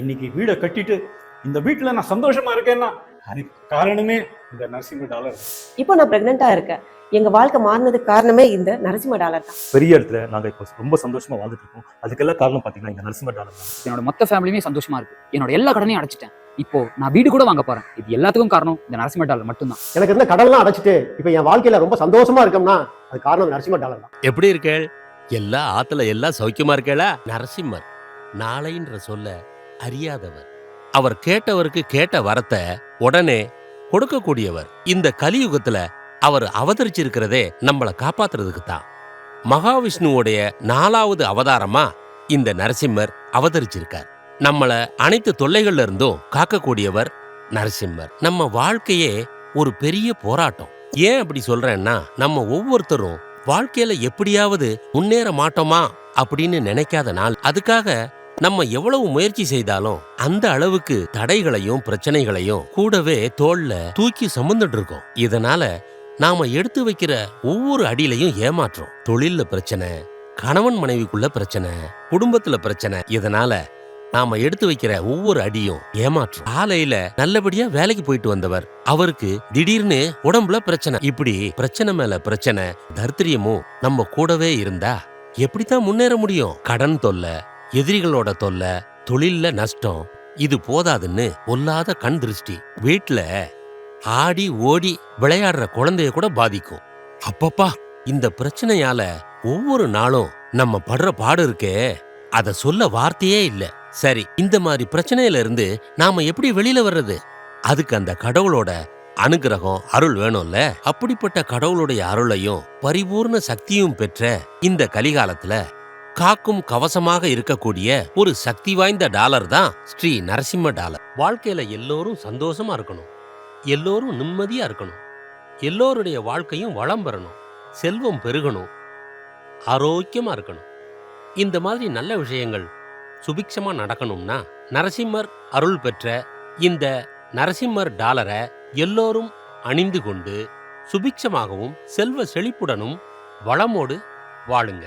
இன்னைக்கு வீடை கட்டிட்டு இந்த வீட்டுல நான் சந்தோஷமா இருக்கேன்னா அதுக்கு காரணமே இந்த நரசிம்ம டாலர். இப்போ நான் பிரெக்னெண்டா இருக்கேன். எங்க வாழ்க்கை மாறினதுக்கு காரணமே இந்த நரசிம்ம டாலர் தான். பெரிய இடத்துல நாங்க இப்போ ரொம்ப சந்தோஷமா வாழ்ந்துட்டு இருக்கோம். அதுக்கெல்லாம் காரணம் பாத்தீங்கன்னா இந்த நரசிம்ம டாலர் தான். என்னோட மொத்த ஃபேமிலியுமே சந்தோஷமா இருக்கு. என்னோட எல்லா கடனையும் அடைச்சிட்டேன். இப்போ நான் வீடு கூட வாங்க போறேன். இது எல்லாத்துக்கும் காரணம் இந்த நரசிம்ம டாலர் மட்டும்தான். எனக்கு இருந்த கடன்லாம் அடைச்சிட்டு இப்போ என் வாழ்க்கையில ரொம்ப சந்தோஷமா இருக்கோம்னா அது காரணம் நரசிம்ம டாலர் தான். எப்படி இருக்கேள்? எல்லா ஆத்துல எல்லாம் சௌக்கியமா இருக்கேளா? நரசிம்மர். நாளைன்ற சொல்ல அறியாதவர். அவர் கேட்டவருக்கு கேட்ட வரத்தை உடனே கொடுக்கக்கூடியவர். இந்த கலியுகத்துல அவர் அவதரிச்சிருக்கிறதே நம்மள காப்பாத்துறதுக்கு தான் மகாவிஷ்ணுவோடைய நாலாவது அவதாரமா இந்த நரசிம்மர் அவதரிச்சிருக்கார். நம்மள அனைத்து தொல்லைகள்ல இருந்தும் காக்கக்கூடியவர் நரசிம்மர். நம்ம வாழ்க்கையே ஒரு பெரிய போராட்டம். ஏன் அப்படி சொல்றேன்னா நம்ம ஒவ்வொருத்தரும் வாழ்க்கையில எப்படியாவது முன்னேற மாட்டோமா அப்படின்னு நினைக்காத நாள். அதுக்காக நம்ம எவ்வளவு முயற்சி செய்தாலும் அந்த அளவுக்கு தடைகளையும் பிரச்சனைகளையும் கூடவே தோல்ல தூக்கி சுமந்துட்டு இருக்கோம் இதனால நாம எடுத்து வைக்கிற ஒவ்வொரு அடியிலையும் ஏமாற்றோம் தொழில்ல பிரச்சனை கணவன் மனைவிக்குள்ள பிரச்சனை குடும்பத்துல பிரச்சனை இதனால நாம எடுத்து வைக்கிற ஒவ்வொரு அடியும் ஏமாற்றம். காலையில நல்லபடியா வேலைக்கு போயிட்டு வந்தவர் அவருக்கு திடீர்னு உடம்புல பிரச்சனை. இப்படி பிரச்சனை மேல பிரச்சனை தர்த்திரியமும் நம்ம கூடவே இருந்தா எப்படித்தான் முன்னேற முடியும்? கடன் தொல்லை எதிரிகளோட தொல்லை தொழில்ல நஷ்டம் இது போதாதுன்னு பொல்லாத கண் திருஷ்டி. வீட்ல ஆடி ஓடி விளையாடுற குழந்தைய கூட பாதிக்கும். அப்பப்பா இந்த பிரச்சனையால ஒவ்வொரு நாளும் நம்ம படுற பாடு இருக்கே அத சொல்ல வார்த்தையே இல்ல. சரி இந்த மாதிரி பிரச்சனையில இருந்து நாம எப்படி வெளியில வர்றது? அதுக்கு அந்த கடவுளோட அனுகிரகம் அருள் வேணும்ல? அப்படிப்பட்ட கடவுளுடைய அருளையும் பரிபூர்ண சக்தியும் பெற்ற இந்த கலிகாலத்துல காக்கும் கவசமாக இருக்கக்கூடிய ஒரு சக்தி வாய்ந்த டாலர் தான் ஸ்ரீ நரசிம்ம டாலர். வாழ்க்கையில எல்லோரும் சந்தோஷமா இருக்கணும். எல்லோரும் நிம்மதியா இருக்கணும். எல்லோருடைய வாழ்க்கையும் வளம் பெறணும். செல்வம் பெருகணும். ஆரோக்கியமா இருக்கணும். இந்த மாதிரி நல்ல விஷயங்கள் சுபிக்ஷமா நடக்கணும்னா நரசிம்மர் அருள் பெற்ற இந்த நரசிம்மர் டாலரை எல்லோரும் அணிந்து கொண்டு சுபிக்ஷமாகவும் செல்வ செழிப்புடனும் வளமோடு வாழுங்க.